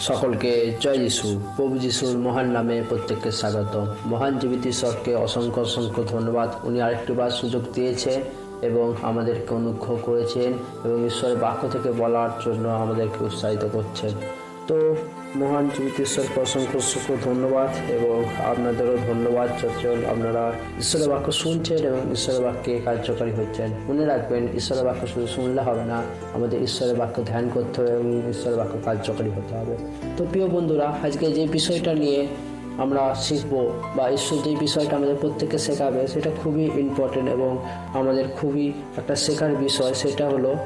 সকলকে জয় যিশু। প্রভু যিশুর মহান নামে প্রত্যেককে স্বাগত মহান জীবিত ঈশ্বরকে অসংখ্য অসংখ্য ধন্যবাদ। উনি আরেকটি বার সুযোগ দিয়েছে এবং আমাদেরকে অনুগ্রহ করেছেন এবং ঈশ্বরের বাক্য থেকে বলার জন্য আমাদেরকে উৎসাহিত করছেন। তো মহান জীবিত ঈশ্বরকে অসংখ্য ধন্যবাদ এবং আপনাদেরও ধন্যবাদ যখন আপনারা ঈশ্বরের বাক্য শুনছেন এবং ঈশ্বরের বাক্যে কার্যকারী হচ্ছেন। মনে রাখবেন, ঈশ্বরের বাক্য শুধু শুনলে হবে না, আমাদের ঈশ্বরের বাক্য ধ্যান করতে হবে এবং ঈশ্বরের বাক্য কার্যকারী হতে হবে। তো প্রিয় বন্ধুরা, আজকে যে বিষয়টা নিয়ে আমরা শিখব বা ঈশ্বর যে বিষয়টা আমাদের প্রত্যেককে শেখাবে, সেটা খুবই ইম্পর্টেন্ট এবং আমাদের খুবই একটা শেখার বিষয়, সেটা হলো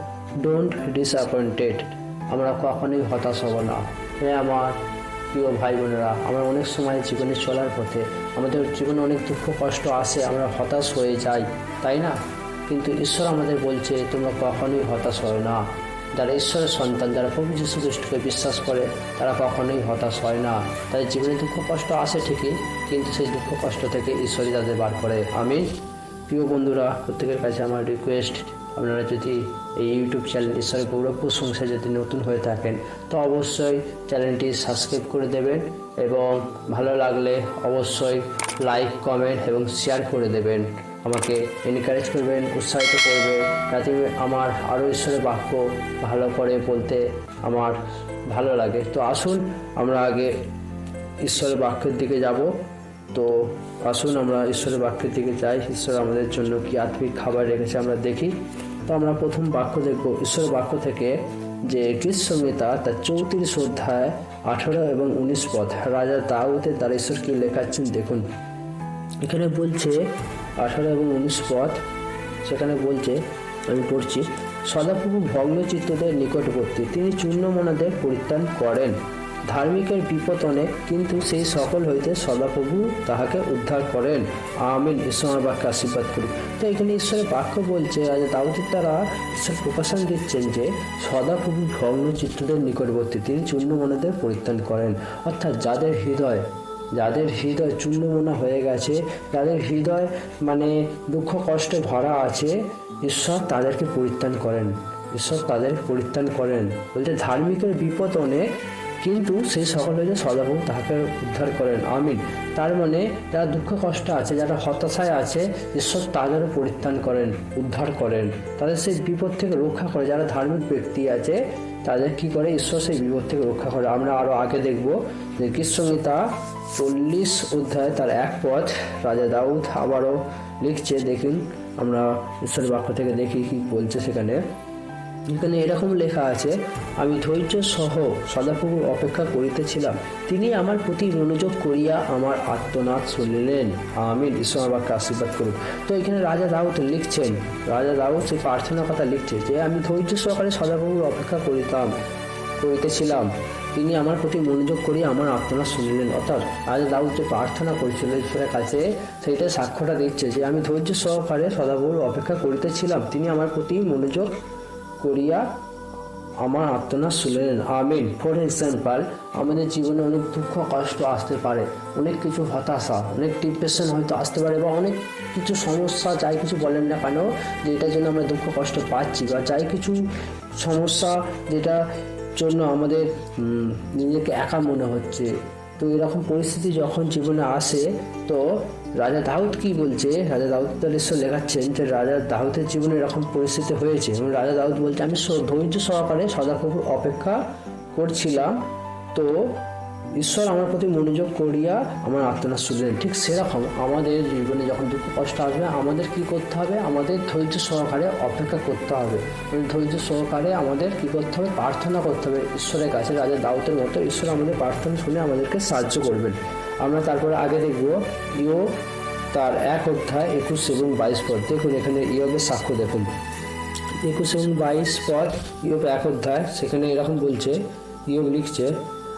ডোন্ট ডিসঅ্যাপয়েন্টেড আমরা কখনোই হতাশ হব না। হ্যাঁ আমার প্রিয় ভাই বোনেরা আমরা অনেক সময় জীবনে চলার পথে আমাদের জীবনে অনেক দুঃখ, কষ্ট আসে, আমরা হতাশ হয়ে যাই, তাই না? কিন্তু ঈশ্বর আমাদের বলছে, তোমরা কখনোই হতাশ হয় না। যারা ঈশ্বরের সন্তান, যারা প্রভু যীশু খ্রিস্টকে বিশ্বাস করে, তারা কখনোই হতাশ হয় না। তাদের জীবনে দুঃখ, কষ্ট আসে ঠিকই, কিন্তু সেই দুঃখ, কষ্ট থেকে ঈশ্বরই তাদের বার করে। আমি প্রিয় বন্ধুরা, প্রত্যেকের কাছে আমার রিকোয়েস্ট আপনারা যদি এই ইউটিউব চ্যানেল ঈশ্বরের গৌরবপুর সংসার যদি নতুন হয়ে থাকেন, তো অবশ্যই চ্যানেলটি সাবস্ক্রাইব করে দেবেন এবং ভালো লাগলে অবশ্যই লাইক, কমেন্ট এবং শেয়ার করে দেবেন। আমাকে এনকারেজ করবেন, উৎসাহিত করবেন, যাতে আমার আরও ঈশ্বরের বাক্য ভালো করে বলতে আমার ভালো লাগে। তো আসুন, আমরা আগে ঈশ্বরের বাক্যের দিকে যাব। তো আসুন, আমরা ঈশ্বরের বাক্যের দিকে যাই। ঈশ্বর আমাদের জন্য কি আত্মিক খাবার রেখেছে আমরা দেখি। তো আমরা প্রথম বাক্য দেখব, ঈশ্বরের বাক্য থেকে যে সংহিতা তার চৌত্রিশ অধ্যায় আঠারো এবং উনিশ পদ। রাজা দাউদের তার ঈশ্বর কি লেখাচ্ছেন দেখুন। এখানে বলছে আঠারো এবং উনিশ পদ, সেখানে বলছে, আমি পড়ছি, সদাপ্রভু ভগ্নচিত্তদের নিকটবর্তী, তিনি চূর্ণমনাদের পরিত্রাণ করেন। ধার্মিকের বিপদ অনেক, কিন্তু সেই সকল হইতে সদাপ্রভু তাহাকে উদ্ধার করেন। আমিন। ঈশ্বরের বাক্যে আশীর্বাদ করি তো এখানে ঈশ্বরের বাক্য বলছে, আজ দাউদের দ্বারা ঈশ্বর প্রকাশন দিচ্ছেন যে, সদাপ্রভু ভগ্ন চিত্রদের নিকটবর্তী, তিনি চূর্ণমনাদের পরিত্রাণ করেন। অর্থাৎ যাদের হৃদয় যাদের হৃদয় চূর্ণমোনা হয়ে গেছে, যাদের হৃদয় মানে দুঃখ, কষ্টে ভরা আছে, ঈশ্বর তাদেরকে পরিত্রাণ করেন। ঈশ্বর তাদের পরিত্রাণ করেন। বলতে ধার্মিকের বিপদ অনেক কিন্তু সেই সকল হইলে সদাপ্রভু তাহাকে উদ্ধার করেন, আমিন। তার মানে যারা দুঃখ কষ্ট আছে, যারা হতাশায় আছে, ঈশ্বর তাদেরও পরিত্রাণ করেন, উদ্ধার করেন। তাদের সেই বিপদ থেকে রক্ষা করে, যারা ধার্মিক ব্যক্তি আছে, তাদের কি করে? ঈশ্বর সেই বিপদ থেকে রক্ষা করে। আমরা আরও আগে দেখব যে কৃষ্ণগীতা চল্লিশ অধ্যায় তার এক পথ রাজা দাউদ আবারও লিখছে। দেখুন, আমরা ঈশ্বরের বাক্য থেকে দেখি কি বলছে সেখানে। এখানে এরকম লেখা আছে, আমি ধৈর্য সহ সদাপ্রভুর অপেক্ষা করিতেছিলাম। তিনি আমার প্রতি মনোযোগ করিয়া আমার আত্মনাথ শুনিলেন। আমিন। ঈশ্বর বাক্যে আশীর্বাদ করুন তো এখানে রাজা দাউদ লিখছেন, রাজা দাউদ সেই প্রার্থনার কথা লিখছে যে, আমি ধৈর্য সহকারে সদাপ্রভুর অপেক্ষা করিতাম, করিতেছিলাম। তিনি আমার প্রতি মনোযোগ করিয়া আমার আত্মনাথ শুনিলেন। অর্থাৎ রাজা দাউদ যে প্রার্থনা করেছিল ঈশ্বরের কাছে সেইটা সাক্ষ্যটা দিচ্ছে যে, আমি ধৈর্য সহকারে সদাপ্রভুর অপেক্ষা করিতেছিলাম। তিনি আমার প্রতি মনোযোগ করিয়া আমার আত্মনাথ শুনলেন আমিন। ফর এক্সাম্পল আমাদের জীবনে অনেক দুঃখ, কষ্ট আসতে পারে, অনেক কিছু হতাশা, অনেক ডিপ্রেশন হয়তো আসতে পারে বা অনেক কিছু সমস্যা, যাই কিছু বলেন না কেন যে এটার জন্য আমরা দুঃখ, কষ্ট পাচ্ছি বা যাই কিছু সমস্যা যেটা জন্য আমাদের নিজেকে একা মনে হচ্ছে। তো এরকম পরিস্থিতি যখন জীবনে আসে, তো রাজা দাউদ কি বলছে? রাজা দাউদ তালেশ্বর লেখাচ্ছেন যে রাজা দাউদের জীবনে এরকম পরিস্থিতি হয়েছে। এবং রাজা দাউদ বলছে, আমি ধৈর্য সহকারে সদাপ্রভুর অপেক্ষা করছিলাম। তো ঈশ্বর আমার প্রতি মনোযোগ করিয়া আমার আত্মনাথ শুনলেন ঠিক সেরকম আমাদের জীবনে যখন দুঃখ কষ্ট আসবে, আমাদের কি করতে হবে? আমাদের ধৈর্য সহকারে অপেক্ষা করতে হবে। ধৈর্য সহকারে আমাদের কি করতে হবে? প্রার্থনা করতে হবে ঈশ্বরের কাছে। রাজা দাউতের মতো ঈশ্বর আমাদের প্রার্থনা শুনে আমাদেরকে সাহায্য করবেন। আমরা তারপরে আগে দেখব ইও তার এক অধ্যায় একুশ এবং বাইশ পদ। দেখুন, এখানে ইয়বের সাক্ষ্য দেখুন। একুশ এবং বাইশ পদ ইয়ব এক অধ্যায়, সেখানে এরকম বলছে ইয়ব লিখছে,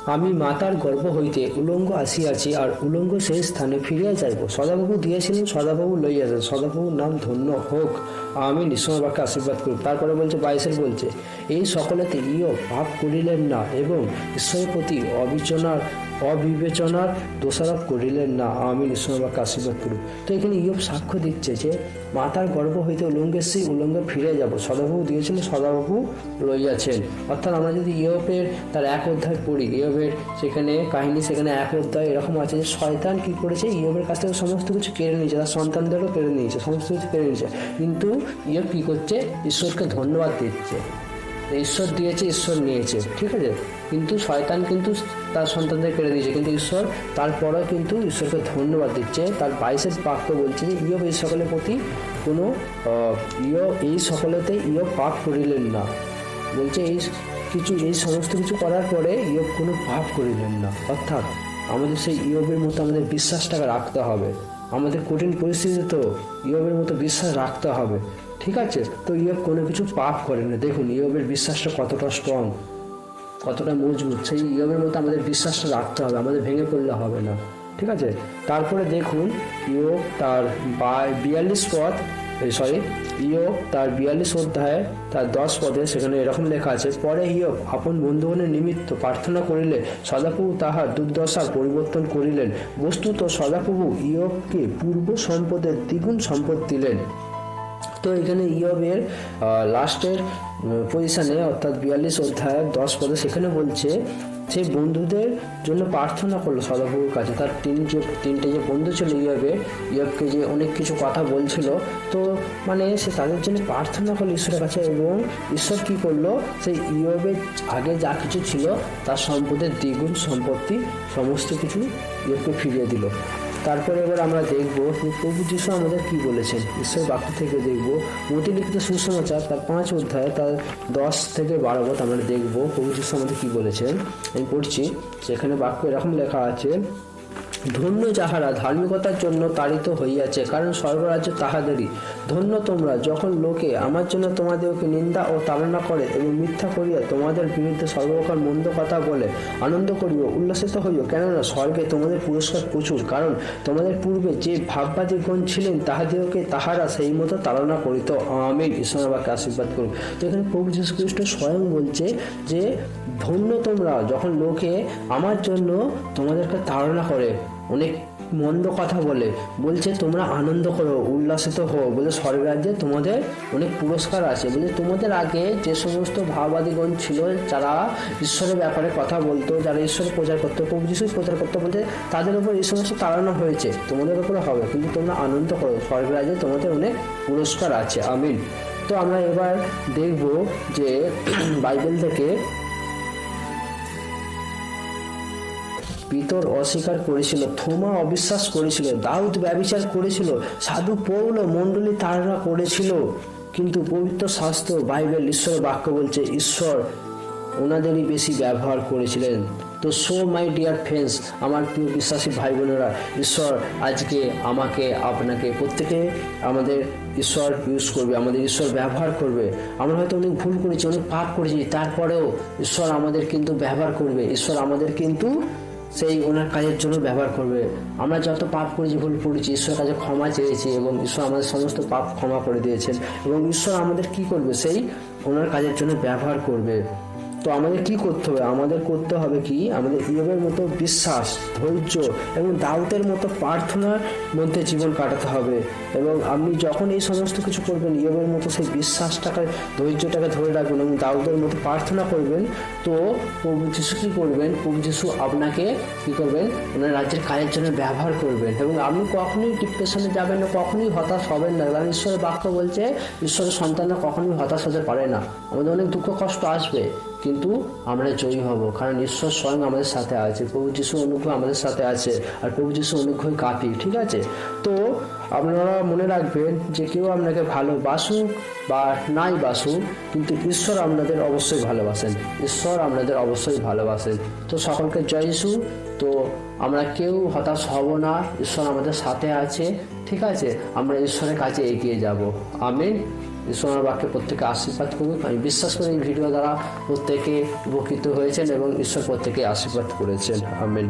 আমি মাতার গর্ব হইতে উলঙ্গ আসিয়াছি আর উলঙ্গ সেই স্থানে ফিরিয়া যাইব। সদাবাবু দিয়েছিলেন, সদাবাবু লইয়াছেন। সদাবাবুর নাম ধন্য হোক আমি বাক্যে আশীর্বাদ করি তারপরে বলছে, বাইশের বলছে, এই সকলেতে ইয় পাপ করিলেন না এবং ঈশ্বরের প্রতি অবিচনার অবিবেচনার দোষারোপ করিলেন না। আমি ঈশ্বর বাক্যে আশীর্বাদ করুক তো এখানে ইয়ব সাক্ষ্য দিচ্ছে যে, মাতার গর্ভ হইতে উলঙ্গের সেই উলঙ্গে ফিরে যাব। সদাবাবু দিয়েছিল সদাবাবু লইয়াছেন। অর্থাৎ আমরা যদি ইয়পের তার এক অধ্যায় পড়ি, ইয়বের সেখানে কাহিনী সেখানে এক অধ্যায় এরকম আছে যে, শয়তান কি করেছে? ইয়বের কাছ থেকে সমস্ত কিছু কেড়ে নিয়েছে, তার সন্তানদেরও কেড়ে নিয়েছে, সমস্ত কিছু কেড়ে নিয়েছে। কিন্তু ইয়ব কী করছে? ঈশ্বরকে ধন্যবাদ দিচ্ছে। ঈশ্বর দিয়েছে, ঈশ্বর নিয়েছে, ঠিক আছে? কিন্তু শয়তান কিন্তু তার সন্তানদের কেড়ে দিয়েছে কিন্তু ঈশ্বর তারপরেও কিন্তু ঈশ্বরকে ধন্যবাদ দিচ্ছে। তার বাইশের বাক্য বলছে যে ইয়ব এই সকলের প্রতি কোনো ইয় এই সকলেতে ইয় পাপ করিলেন না। বলছে এই কিছু, এই সমস্ত কিছু করার পরে ইয়ব কোনো পাপ করিলেন না। অর্থাৎ আমাদের সেই ইয়বের মতো আমাদের বিশ্বাসটাকে রাখতে হবে। আমাদের কঠিন পরিস্থিতিতে তো ইয়বের মতো বিশ্বাস রাখতে হবে। ঠিক আছে? তো ইয়ব কোনো কিছু পাপ করে না। দেখুন, ইয়বের বিশ্বাসটা কতটা স্ট্রং কতটা মজবুত। সেই ইয়বের মতো আমাদের বিশ্বাসটা রাখতে হবে, আমাদের ভেঙে পড়লে হবে না। ঠিক আছে? তারপরে দেখুন ইয়োগ তার বিয়াল্লিশ পদ সরি ইয়োগ তার বিয়াল্লিশ অধ্যায়ে, তার দশ পদে সেখানে এরকম লেখা আছে, পরে ইয়োগ আপন বন্ধুগণের নিমিত্ত প্রার্থনা করিলে সদাপ্রভু তাহার দুর্দশার পরিবর্তন করিলেন। বস্তুত সদাপ্রভু ইয়োগকে পূর্ব সম্পদের দ্বিগুণ সম্পদ দিলেন। তো এখানে ইয়বের লাস্টের পজিশনে অর্থাৎ বিয়াল্লিশ অধ্যায় দশ পদে সেখানে বলছে সে বন্ধুদের জন্য প্রার্থনা করল সদাপ্রভুর কাছে। তার তিন যে, তিনটে যে বন্ধু ছিল ইয়বে, ইয়বকে যে অনেক কিছু কথা বলছিল, তো মানে সে তাদের জন্য প্রার্থনা করল ঈশ্বরের কাছে এবং ঈশ্বর কী করল? সেই ইয়বের আগে যা কিছু ছিল, তার সম্পদের দ্বিগুণ সম্পত্তি, সমস্ত কিছু ইয়বকে ফিরিয়ে দিল। তারপরে এবার আমরা দেখব প্রভু যিশু আমাদের কি বলেছেন। ঈশ্বর বাক্য থেকে দেখব। লিখিত সুসমাচার, তার পাঁচ অধ্যায়, তার দশ থেকে বারো পথ আমরা দেখব প্রভু যিশু আমাদের কি বলেছেন। আমি পড়ছি সেখানে বাক্য এরকম লেখা আছে ধন্য যাহারা ধার্মিকতার জন্য তাড়িত হইয়াছে, কারণ স্বর্গরাজ্য তাহাদেরই। ধন্য তোমরা, যখন লোকে আমার জন্য তোমাদেরকে নিন্দা ও তাড়না করে এবং মিথ্যা করিয়া তোমাদের বিরুদ্ধে সর্বপ্রকার মন্দ কথা বলে আনন্দ করিও, উল্লাসিত হইও, কেননা স্বর্গে তোমাদের পুরস্কার প্রচুর, কারণ তোমাদের পূর্বে যে ভাববাদীগণ ছিলেন তাহাদেরকে তাহারা সেই মতো তাড়না করিত। আমিন। ঈশ্বর আশীর্বাদ করুন। তো এখানে প্রভু যীশু খ্রিস্ট স্বয়ং বলছে যে, ধন্য তোমরা, যখন লোকে আমার জন্য তোমাদেরকে তাড়না করে। অনেক মন্দ কথা বলে। বলছে, তোমরা আনন্দ করো, উল্লাসিত হও। বলে, স্বর্গরাজ্যে তোমাদের অনেক পুরস্কার আছে। বলে, তোমাদের আগে যে সমস্ত ভাববাদীগণ ছিল, যারা ঈশ্বরের ব্যাপারে কথা বলতো, যারা ঈশ্বরের প্রচার করতো, প্রভু যিশুর প্রচার করতো বলতে, তাদের উপর এই সমস্ত তাড়ানো হয়েছে। তোমাদের উপরে হবে, কিন্তু তোমরা আনন্দ করো। স্বর্গরাজ্যে তোমাদের অনেক পুরস্কার আছে। আমিন। তো আমরা এবার দেখব যে বাইবেল থেকে পিতর অস্বীকার করেছিল, থোমা অবিশ্বাস করেছিল, দাউদ ব্যবিচার করেছিল, সাধু পৌল মণ্ডলী তারা করেছিল। কিন্তু পবিত্র শাস্ত্র বাইবেল ঈশ্বরের বাক্য বলছে, ঈশ্বর ওনাদেরই বেশি ব্যবহার করেছিলেন। তো সো মাই ডিয়ার ফ্রেন্ডস আমার প্রিয় বিশ্বাসী ভাই বোনেরা ঈশ্বর আজকে আমাকে, আপনাকে, প্রত্যেকে আমাদের ঈশ্বর ইউজ করবে, আমাদের ঈশ্বর ব্যবহার করবে। আমরা হয়তো অনেক ভুল করেছি, অনেক পাপ করেছি, তারপরেও ঈশ্বর আমাদের কিন্তু ব্যবহার করবে। ঈশ্বর আমাদের কিন্তু সেই ওনার কাজের জন্য ব্যবহার করবে। আমরা যত পাপ করেছি, ভুল করেছি ঈশ্বরের কাছে ক্ষমা চেয়েছি এবং ঈশ্বর আমাদের সমস্ত পাপ ক্ষমা করে দিয়েছেন এবং ঈশ্বর আমাদের কি করবে? সেই ওনার কাজের জন্য ব্যবহার করবে। তো আমাদের কি করতে হবে? আমাদের করতে হবে কি? আমাদের ইয়বের মতো বিশ্বাস, ধৈর্য এবং দাউদের মতো প্রার্থনার মধ্যে জীবন কাটাতে হবে। এবং আপনি যখন এই সমস্ত কিছু করবেন, ইয়বের মতো সেই বিশ্বাসটাকে, ধৈর্যটাকে ধরে রাখবেন এবং দাউদের মতো প্রার্থনা করবেন, তো প্রভু যিশু কী করবেন? প্রভু যিশু আপনাকে কী করবেন? ওনার রাজ্যের কাজের জন্য ব্যবহার করবেন। এবং আপনি কখনোই ডিপ্রেশনে যাবেন না, কখনোই হতাশ হবেন না। কারণ ঈশ্বরের বাক্য বলছে, ঈশ্বরের সন্তানরা কখনোই হতাশ হতে পারে না। আমাদের অনেক দুঃখ, কষ্ট আসবে। কিন্তু আমরা জয়ী হব। কারণ ঈশ্বর স্বয়ং আমাদের সাথে আছে। প্রভু যিশু অনুগ্রহ আমাদের সাথে আছে। আর প্রভু যিশু অনুগ্রহই কাফি ঠিক আছে? তো আপনারা মনে রাখবেন যে কেউ আপনাকে ভালোবাসুক বা নাই বাসুক, কিন্তু ঈশ্বর আপনাদের অবশ্যই ভালোবাসেন। ঈশ্বর আপনাদের অবশ্যই ভালোবাসেন। তো সকলকে জয় যিশু। তো আমরা কেউ হতাশ হব না। ঈশ্বর আমাদের সাথে আছে, ঠিক আছে? আমরা ঈশ্বরের কাছে এগিয়ে যাব। আমিন। ঈশ্বরের বাক্যে প্রত্যেকে আশীর্বাদ করুক। আমি বিশ্বাস করি এই ভিডিও দ্বারা প্রত্যেকে উপকৃত হয়েছেন এবং ঈশ্বর প্রত্যেকে আশীর্বাদ করেছেন। আমিন।